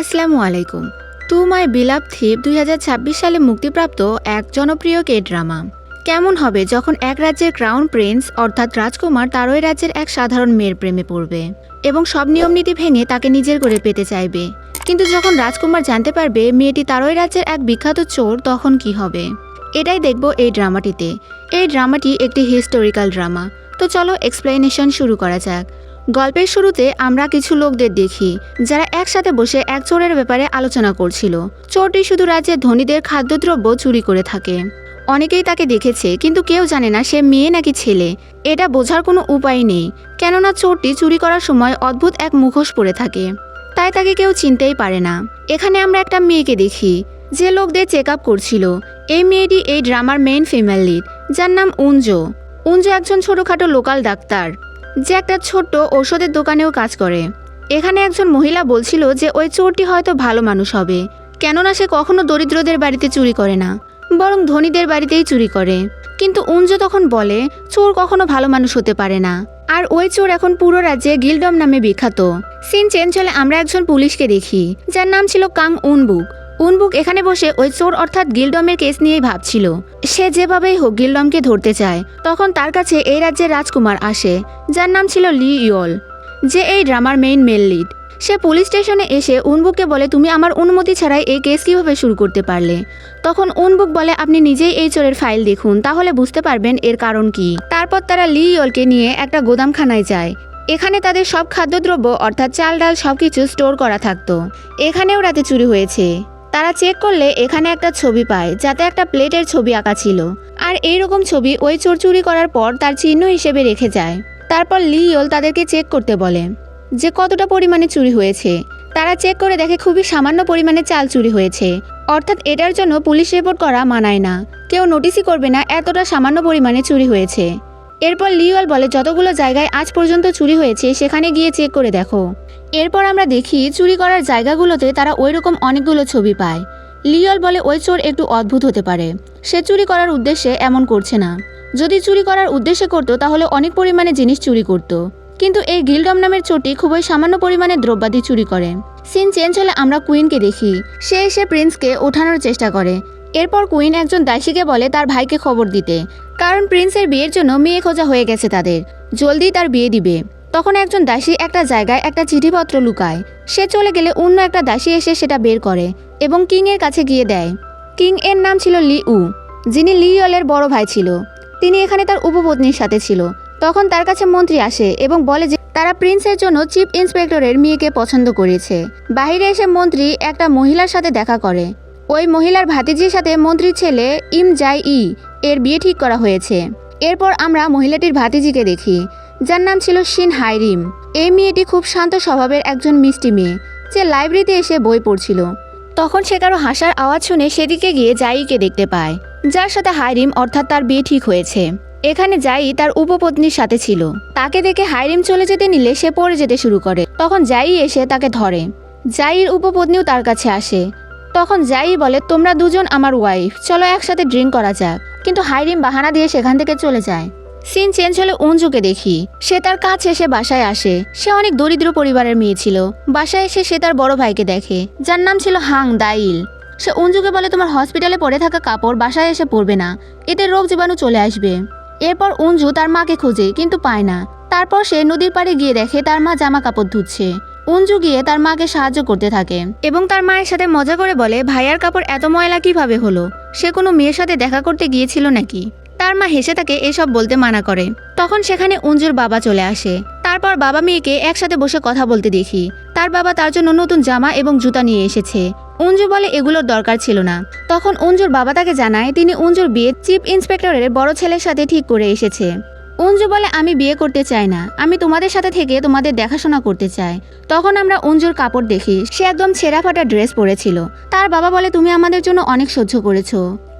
আসসালামু আলাইকুম। To my বিলাভ থিপ দুই ছাব্বিশ সালে মুক্তিপ্রাপ্ত এক জনপ্রিয় কে ড্রামা কেমন হবে যখন এক রাজ্যের ক্রাউন প্রিন্স অর্থাৎ রাজকুমার তার ওই রাজ্যের এক সাধারণ মেয়ের প্রেমে পড়বে এবং সব নিয়ম নীতি ভেঙে তাকে নিজের করে পেতে চাইবে। কিন্তু যখন রাজকুমার জানতে পারবে মেয়েটি তার ওই রাজ্যের এক বিখ্যাত চোর, তখন কি হবে? এটাই দেখব এই ড্রামাটিতে। এই ড্রামাটি একটি হিস্টোরিক্যাল ড্রামা তো চলো এক্সপ্লেনেশন শুরু করা যাক। গল্পের শুরুতে আমরা কিছু লোকদের দেখি, যারা একসাথে বসে এক চোরের ব্যাপারে আলোচনা করছিল। চোরটি শুধু রাজ্যের ধনীদের খাদ্যদ্রব্য চুরি করে থাকে। অনেকেই তাকে দেখেছে, কিন্তু কেউ জানে না সে মেয়ে নাকি ছেলে। এটা বোঝার কোনো উপায় নেই, কেননা চোরটি চুরি করার সময় অদ্ভুত এক মুখোশ পরে থাকে। তাই তাকে কেউ চিনতেই পারে না। এখানে আমরা একটা মেয়েকে দেখি, যে লোকদের চেক আপ করছিল। এই মেয়েটি এই ড্রামার মেইন ফিমেল লিড, যার নাম উঞ্জো উঞ্জো একজন ছোটোখাটো লোকাল ডাক্তার। যে একটা ছোট্ট ঔষধের দোকানেও কাজ করে। এখানে একজন মহিলা বলছিল যে ওই চোরটি হয়তো ভালো মানুষ হবে, কেননা সে কখনো দরিদ্রদের বাড়িতে চুরি করে না, বরং ধনীদের বাড়িতেই চুরি করে। কিন্তু উঞ্জ তখন বলে, চোর কখনো ভালো মানুষ হতে পারে না। আর ওই চোর এখন পুরো রাজ্যে গিলডম নামে বিখ্যাত। সিন চেঞ্জ হলে আমরা একজন পুলিশকে দেখি, যার নাম ছিল কাং উনবুক। উনবুক এখানে বসে ওই চোর অর্থাৎ গিলডমের কেস নিয়েই ভাবছিল। সে যেভাবেই হোক গিলডমকে ধরতে চায়, তখন তার কাছে এই রাজ্যের রাজকুমার আসে, যার নাম ছিল লি ইয়ল, যে এই ড্রামার মেইন মেল লিড। সে পুলিশ স্টেশনে এসে উনবুককে বলে, তুমি আমার অনুমতি ছাড়াই এই কেস কীভাবে শুরু করতে পারলে? তখন উনবুক বলে, আপনি নিজেই এই চোরের ফাইল দেখুন, তাহলে বুঝতে পারবেন এর কারণ কি। তারপর তারা লি ইয়লকে নিয়ে একটা গোদামখানায় যায়। এখানে তাদের সব খাদ্যদ্রব্য, অর্থাৎ চাল, ডাল সবকিছু স্টোর করা থাকতো। এখানেও রাতে চুরি হয়েছে। তারা চেক করলে এখানে একটা ছবি পায়, যাতে একটা প্লেটের ছবি আঁকা ছিল। আর এই রকম ছবি ওই চোর চুরি করার পর তার চিহ্ন হিসেবে রেখে যায়। তারপর লিওল তাদেরকে চেক করতে বলে যে কতটা পরিমাণে চুরি হয়েছে। তারা চেক করে দেখে খুবই সামান্য পরিমাণে চাল চুরি হয়েছে। অর্থাৎ এটার জন্য পুলিশ রিপোর্ট করা মানায় না। কেউ নোটিসই করবে না এতটা সামান্য পরিমাণে চুরি হয়েছে। এরপর লিওয়াল বলে, যতগুলো জায়গায় আজ পর্যন্ত চুরি হয়েছে, সেখানে গিয়ে চেক করে দেখো। এরপর আমরা দেখি, চুরি করার জায়গাগুলোতে তারা ওই রকম অনেকগুলো ছবি পায়। লিওল বলে, ওই চোর একটু অদ্ভুত হতে পারে। সে চুরি করার উদ্দেশ্যে এমন করছে না। যদি চুরি করার উদ্দেশ্যে করতো, তাহলে অনেক পরিমাণে জিনিস চুরি করত। কিন্তু এই গিলডম নামের চোরটি খুবই সামান্য পরিমাণে দ্রব্যাদি চুরি করে। সিন চেঞ্জ হলে আমরা কুইনকে দেখি। সে এসে প্রিন্সকে ওঠানোর চেষ্টা করে। এরপর কুইন একজন দাসীকে বলে তার ভাইকে খবর দিতে। কারণ প্রিন্সের বিয়ের জন্য মেয়ে খোঁজা হয়ে গেছে তাদের। জলদি তার বিয়ে দিবে। তখন একজন দাসী একটা জায়গায় একটা চিঠিপত্র লুকায়। সে চলে গেলে অন্য একটা দাসী এসে সেটা বের করে এবং কিং এর কাছে গিয়ে দেয়। কিং এর নাম ছিল লি উ, যিনি লিওলের বড় ভাই ছিল। তিনি এখানে তার উপপত্নীর সাথে ছিল। তখন তার কাছে মন্ত্রী আসে এবং বলে যে তারা প্রিন্সের জন্য চিফ ইন্সপেক্টরের মেয়েকে পছন্দ করেছে। বাইরে এসে মন্ত্রী একটা মহিলার সাথে দেখা করে। ওই মহিলার ভাতিজির সাথে মন্ত্রীর ছেলে ইম জাই ই এর বিয়ে ঠিক করা হয়েছে। এরপর আমরা মহিলাটির ভাতিজিকে দেখি, যার নাম ছিল শিন হাইরিম এই মেয়েটি খুব শান্ত স্বভাবের একজন মিষ্টি মেয়ে, যে লাইব্রেরিতে এসে বই পড়ছিল। তখন সে কারও হাসার আওয়াজ শুনে সেদিকে গিয়ে জাইকে দেখতে পায়, যার সাথে হাইরিম অর্থাৎ তার বিয়ে ঠিক হয়েছে। এখানে জাই তার উপপত্নীর সাথে ছিল। তাকে দেখে হাইরিম চলে যেতে নিলে সে পড়ে যেতে শুরু করে। তখন জাই এসে তাকে ধরে। জাইয়ের উপপত্নীও তার কাছে আসে। তখন যাই বলে, তোমরা দুজন আমার ওয়াইফ চলো একসাথে ড্রিঙ্ক করা যাক। কিন্তু হাইরিম বাহানা দিয়ে সেখান থেকে চলে যায়। সিন চেঞ্জ হলে অঞ্জুকে দেখি। সে তার কাজ শেষে বাসায় আসে। সে অনেক দরিদ্র পরিবারের মেয়ে ছিল। বাসায় এসে সে তার বড় ভাইকে দেখে। যার নাম ছিল হাং দাইল। সে অঞ্জুকে বলে, তোমার হসপিটালে পড়ে থাকা কাপড় বাসায় এসে পরবে না। এতে রোগ জীবাণু চলে আসবে। এরপর অঞ্জু তার মাকে খোঁজে, কিন্তু পায় না। তারপর সে নদীর পাড়ে গিয়ে দেখে তার মা জামা কাপড় ধুচ্ছে। অঞ্জু গিয়ে তার মাকে সাহায্য করতে থাকে। এবং তার মায়ের সাথে মজা করে বলে, ভাইয়ার কাপড় এত ময়লা কীভাবে হলো? সে কোনো মেয়ের সাথে দেখা করতে গিয়েছিল নাকি? তার মা হেসে তাকে এসব বলতে মানা করে। তখন সেখানে অঞ্জুর বাবা চলে আসে। তারপর বাবা মেয়েকে একসাথে বসে কথা বলতে দেখি। তার বাবা তার জন্য নতুন জামা এবং জুতা নিয়ে এসেছে। অঞ্জু বলে, এগুলোর দরকার ছিল না। তখন অঞ্জুর বাবা তাকে জানায়, তিনি অঞ্জুর বিয়ে চিফ ইন্সপেক্টরের বড় ছেলের সাথে ঠিক করে এসেছে। অঞ্জু বলে, আমি বিয়ে করতে চাই না। আমি তোমাদের সাথে থেকে তোমাদের দেখাশোনা করতে চাই। তখন আমরা অঞ্জুর কাপড় দেখি। সে একদম ছেঁড়া ফাটা ড্রেস পরেছিল। তার বাবা বলে, তুমি আমাদের জন্য অনেক সহ্য করেছ।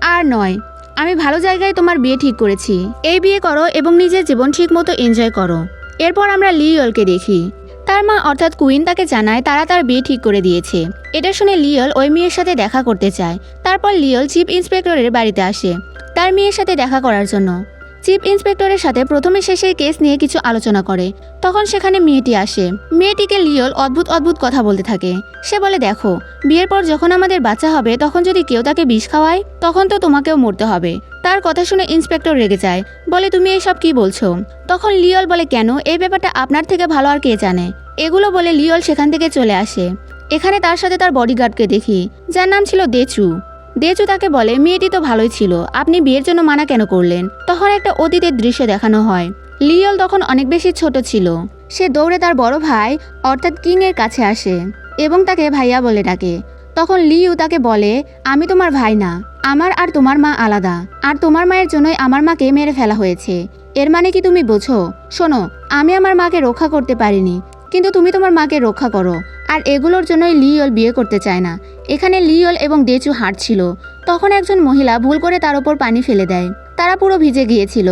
আর নয়, আমি ভালো জায়গায় তোমার বিয়ে ঠিক করেছি। এই বিয়ে করো এবং নিজের জীবন ঠিক মতো এনজয় করো। এরপর আমরা লিওলকে দেখি। তার মা অর্থাৎ কুইন তাকে জানায়, তারা তার বিয়ে ঠিক করে দিয়েছে। এটা শুনে লিওল ওই মেয়ের সাথে দেখা করতে চায়। তারপর লিওল চিফ ইন্সপেক্টরের বাড়িতে আসে, তার মেয়ের সাথে দেখা করার জন্য। চিফ ইন্সপেক্টরের সাথে প্রথমে সেই কেস নিয়ে কিছু আলোচনা করে। তখন সেখানে মেয়েটি আসে। মেয়েটিকে লিওল অদ্ভুত অদ্ভুত কথা বলতে থাকে। সে বলে, দেখো, বিয়ের পর যখন আমাদের বাচ্চা হবে, তখন যদি কেউ তাকে বিষ খাওয়ায়, তখন তো তোমাকেও মরতে হবে। তার কথা শুনে ইন্সপেক্টর রেগে যায়। বলে, তুমি এসব কি বলছো? তখন লিওল বলে, কেন? এই ব্যাপারটা আপনার থেকে ভালো আর কে জানে? এগুলো বলে লিওল সেখান থেকে চলে আসে। এখানে তার সাথে তার বডিগার্ডকে দেখি। যার নাম ছিল দেচু। দেচু তাকে বলে, মেয়েটি তো ভালোই ছিল। আপনি বিয়ের জন্য মানা কেন করলেন? তখন একটা অতীতের দৃশ্য দেখানো হয়। লিওল তখন অনেক বেশি ছোট ছিল। সে দৌড়ে তার বড় ভাই, অর্থাৎ কিং এর কাছে আসে এবং তাকে ভাইয়া বলে ডাকে। তখন লিউ তাকে বলে, আমি তোমার ভাই না। আমার আর তোমার মা আলাদা। আর তোমার মায়ের জন্যই আমার মাকে মেরে ফেলা হয়েছে। এর মানে কি তুমি বোঝো? শোনো, আমি আমার মাকে রক্ষা করতে পারিনি, কিন্তু তুমি তোমার মাকে রক্ষা করো। আর এগুলোর জন্যই লিওল বিয়ে করতে চায় না। এখানে লিওল এবং ডেচু হাঁটছিল তখন একজন মহিলা ভুল করে তার ওপর পানি ফেলে দেয়। তারা পুরো ভিজে গিয়েছিল।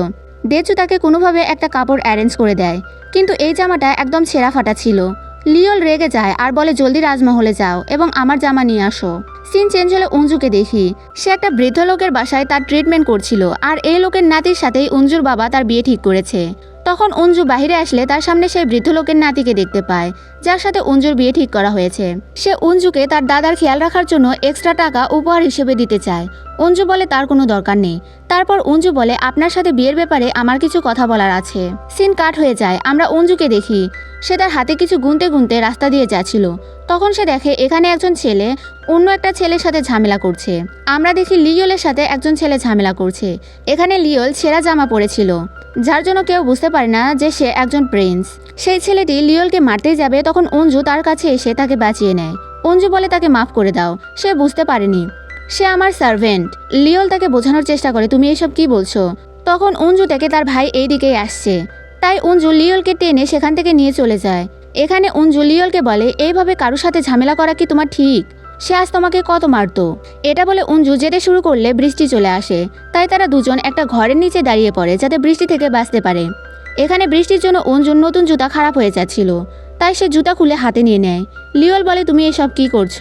ডেচু তাকে কোনোভাবে একটা কাপড় অ্যারেঞ্জ করে দেয়। কিন্তু এই জামাটা একদম ছেঁড়া ফাটা ছিল। লিওল রেগে যায় আর বলে, জলদি রাজমহলে যাও এবং আমার জামা নিয়ে আসো। সিন চেঞ্জ হলে উঞ্জুকে দেখি। সে একটা বৃদ্ধ লোকের বাসায় তার ট্রিটমেন্ট করছিল। আর এই লোকের নাতির সাথেই উঞ্জুর বাবা তার বিয়ে ঠিক করেছে। তখন অঞ্জু বাহিরে আসলে তার সামনে সেই বৃদ্ধ লোকের নাতিকে দেখতে পায়, যার সাথে অঞ্জুর বিয়ে ঠিক করা হয়েছে। সে অঞ্জুকে তার দাদার খেয়াল রাখার জন্য এক্সট্রা টাকা উপহার হিসেবে দিতে চায়। অঞ্জু বলে তার কোনো দরকার নেই। তারপর অঞ্জু বলে, আপনার সাথে বিয়ের ব্যাপারে আমার কিছু কথা বলার আছে। সিন কাট হয়ে যায়, আমরা অঞ্জুকে দেখি। সে তার হাতে কিছু গুনতে গুনতে রাস্তা দিয়ে যাচ্ছিল। তখন সে দেখে, এখানে একজন ছেলে অন্য একটা ছেলের সাথে ঝামেলা করছে। আমরা দেখি লিওলের সাথে একজন ছেলে ঝামেলা করছে। এখানে লিওল ছেঁড়া জামা পরেছিল। যার জন্য কেউ বুঝতে পারে না যে সে একজন প্রিন্স। সেই ছেলেটি লিওলকে মারতেই যাবে, তখন অঞ্জু তার কাছে এসে তাকে বাঁচিয়ে নেয়। অঞ্জু বলে, তাকে মাফ করে দাও। সে বুঝতে পারেনি। সে আমার সার্ভেন্ট। লিওল তাকে বোঝানোর চেষ্টা করে, তুমি এসব কি বলছো? তখন অঞ্জু থেকে তার ভাই এই দিকেই আসছে। তাই অঞ্জু লিওলকে টেনে সেখান থেকে নিয়ে চলে যায়। এখানে অঞ্জু লিওলকে বলে, এইভাবে কারোর সাথে ঝামেলা করা কি তোমার ঠিক? সে আজ তোমাকে কত মারতো? এটা বলে অঞ্জু যেতে শুরু করলে বৃষ্টি চলে আসে। তাই তারা দুজন একটা ঘরের নিচে দাঁড়িয়ে পড়ে, যাতে বৃষ্টি থেকে বাঁচতে পারে। এখানে বৃষ্টির জন্য অঞ্জুর নতুন জুতা খারাপ হয়ে যাচ্ছিল। তাই সে জুতা খুলে হাতে নিয়ে নেয়। লিওল বলে, তুমি এসব কি করছ?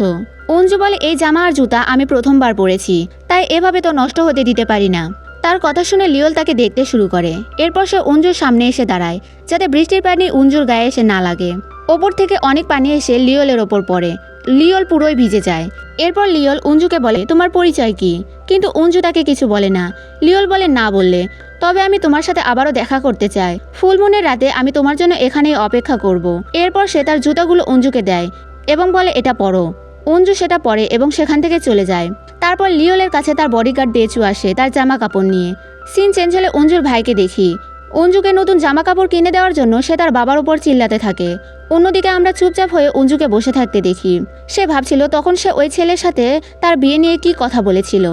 অঞ্জু বলে, এই জামা আর জুতা আমি প্রথমবার পরেছি, তাই এভাবে তো নষ্ট হতে দিতে পারি না। তার কথা শুনে লিওল তাকে দেখতে শুরু করে। এরপর সে অঞ্জুর সামনে এসে দাঁড়ায়, যাতে বৃষ্টির পানি অঞ্জুর গায়ে এসে না লাগে। ওপর থেকে অনেক পানি এসে লিওলের ওপর পড়ে। লিওল পুরোই ভিজে যায়। এরপর লিওল অঞ্জুকে বলে, তোমার পরিচয় কি? কিন্তু অঞ্জু তাকে কিছু বলে না। লিওল বলে, না বললে। তবে আমি তোমার সাথে আবারও দেখা করতে চাই। ফুলমুনের রাতে আমি তোমার জন্য এখানেই অপেক্ষা করব। এরপর সে তার জুতাগুলো অঞ্জুকে দেয় এবং বলে, এটা পরো। অঞ্জু সেটা পরে এবং সেখান থেকে চলে যায়। তারপর লিওলের কাছে তার বডিগার্ড দেচু আসে তার জামা কাপড় নিয়ে। সিন চেঞ্জ হলে অঞ্জুর ভাইকে দেখি। অঞ্জুকে নতুন জামা কাপড় কিনে দেওয়ার জন্য সে তার বাবার উপর চিল্লাতে থাকে। অন্যদিকে আমরা চুপচাপ হয়ে অঞ্জুকে বসে থাকতে দেখি। সে ভাবছিল তখন সে ওই ছেলের সাথে তার বিয়ে নিয়ে কি কথা বলেছিল।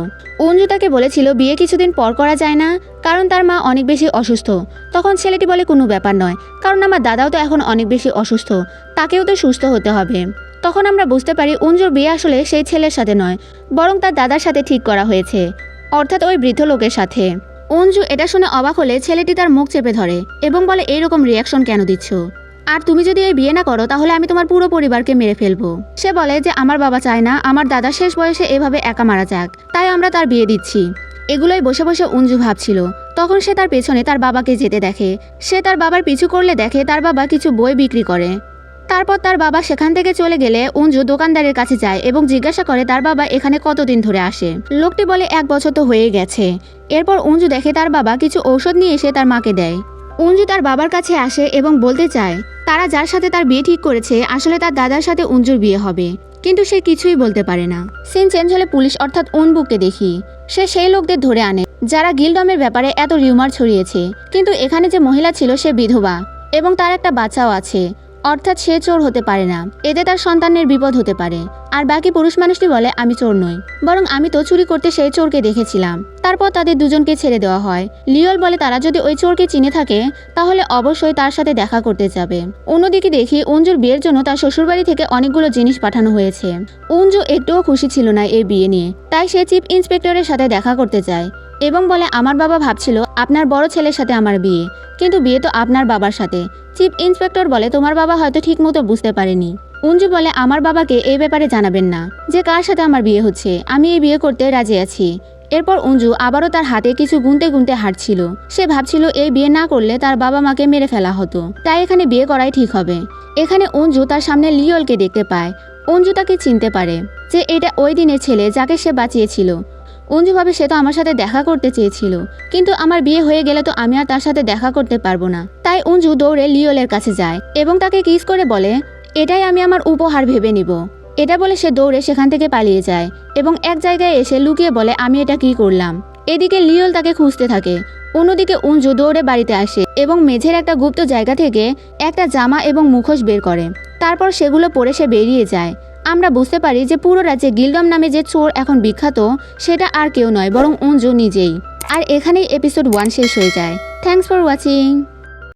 অঞ্জু তাকে বলেছিল, বিয়ে কিছুদিন পর করা যায় না, কারণ তার মা অনেক বেশি অসুস্থ। তখন ছেলেটি বলে, কোনো ব্যাপার নয়, কারণ আমার দাদাও তো এখন অনেক বেশি অসুস্থ, তাকেও তো সুস্থ হতে হবে। তখন আমরা বুঝতে পারি অঞ্জুর বিয়ে আসলে সেই ছেলের সাথে নয়, বরং তার দাদার সাথে ঠিক করা হয়েছে, অর্থাৎ ওই বৃদ্ধ লোকের সাথে। অঞ্জু এটা শুনে অবাক হলে ছেলেটি তার মুখ চেপে ধরে এবং বলে, এইরকম রিয়াকশন কেন দিচ্ছ? আর তুমি যদি এই বিয়ে না করো, তাহলে আমি তোমার পুরো পরিবারকে মেরে ফেলব। সে বলে যে, আমার বাবা চায় না, আমার দাদা শেষ বয়সে এভাবে একা মারা যাক, তাই আমরা তার বিয়ে দিচ্ছি। এগুলোই বসে বসে অঞ্জু ভাবছিল। তখন সে তার পেছনে তার বাবাকে যেতে দেখে। সে তার বাবার পিছু করলে দেখে তার বাবা কিছু বই বিক্রি করে। তারপর তার বাবা সেখান থেকে চলে গেলে অঞ্জু দোকানদারের কাছে যায় এবং জিজ্ঞাসা করে তার বাবা এখানে কতদিন ধরে আসে। লোকটি বলে, এক বছর তো হয়ে গেছে। এরপর অঞ্জু দেখে তার বাবা কিছু ঔষধ নিয়ে এসে তার মাকে দেয়। অঞ্জু তার বাবার কাছে আসে এবং বলতে চায়, তারা যার সাথে তার বিয়ে ঠিক করেছে, আসলে তার দাদার সাথে অঞ্জুর বিয়ে হবে। কিন্তু সে কিছুই বলতে পারে না। সিন চেঞ্জ হলে পুলিশ, অর্থাৎ অনবুককে দেখি। সে সেই লোকদের ধরে আনে, যারা গিলডমের ব্যাপারে এত রিউমার ছড়িয়েছে। কিন্তু এখানে যে মহিলা ছিল, সে বিধবা এবং তার একটা বাচ্চাও আছে। অর্থাৎ সে চোর হতে পারে না। এতে তার সন্তানের বিপদ হতে পারে। আর বাকি পুরুষ মানুষটি বলে, আমি চোর নই। বরং আমি তো চুরি করতে সেই চোরকে দেখেছিলাম। তারপর তাদের দুজনকে ছেড়ে দেওয়া হয়। লিওল বলে, তারা যদি ওই চোরকে চিনে থাকে, তাহলে অবশ্যই তার সাথে দেখা করতে যাবে। অন্যদিকে দেখি, অঞ্জুর বিয়ের জন্য তার শ্বশুরবাড়ি থেকে অনেকগুলো জিনিস পাঠানো হয়েছে। অঞ্জু একটুও খুশি ছিল না এই বিয়ে নিয়ে। তাই সে চিফ ইন্সপেক্টরের সাথে দেখা করতে চায় এবং বলে, আমার বাবা ভাবছিল আপনার বড় ছেলের সাথে আমার বিয়ে, কিন্তু বিয়ে তো আপনার বাবার সাথে। চিফ ইন্সপেক্টর বলে, তোমার বাবা হয়তো ঠিকমতো বুঝতে পারেনি। উঞ্জু বলে, আমার বাবাকে এই ব্যাপারে জানাবেন না, যে কার সাথে আমার বিয়ে হচ্ছে, আমি এই বিয়ে করতে রাজি আছি। এরপর অঞ্জু আবারও তার হাতে কিছু গুনতে গুনতে হাঁটছিল সে ভাবছিল, এই বিয়ে না করলে তার বাবা মাকে মেরে ফেলা হতো, তাই এখানে বিয়ে করাই ঠিক হবে। এখানে অঞ্জু তার সামনে লিওলকে দেখতে পায়। অঞ্জু তাকে চিনতে পারে যে এটা ওই দিনের ছেলে যাকে সে বাঁচিয়েছিল। অঞ্জু ভাবে সে তো আমার সাথে দেখা করতে চেয়েছিল। কিন্তু আমার বিয়ে হয়ে গেলে তো আমি আর তার সাথে দেখা করতে পারব না। তাই অঞ্জু দৌড়ে লিওলের কাছে যায় এবং তাকে কিস করে বলে, এটাই আমি আমার উপহার ভেবে নিব। এটা বলে সে দৌড়ে সেখান থেকে পালিয়ে যায় এবং এক জায়গায় এসে লুকিয়ে বলে, আমি এটা কি করলাম? এদিকে লিওল তাকে খুঁজতে থাকে। অন্যদিকে অঞ্জু দৌড়ে বাড়িতে আসে এবং মেঝের একটা গুপ্ত জায়গা থেকে একটা জামা এবং মুখোশ বের করে। তারপর সেগুলো পরে সে বেরিয়ে যায়। আমরা বুঝতে পারি যে পুরো রাজ্যে গিলডম নামে যে চোর এখন বিখ্যাত, সেটা আর কেউ নয়, বরং অঞ্জু নিজেই। আর এখানেই এপিসোড ওয়ান শেষ হয়ে যায়। Thanks for watching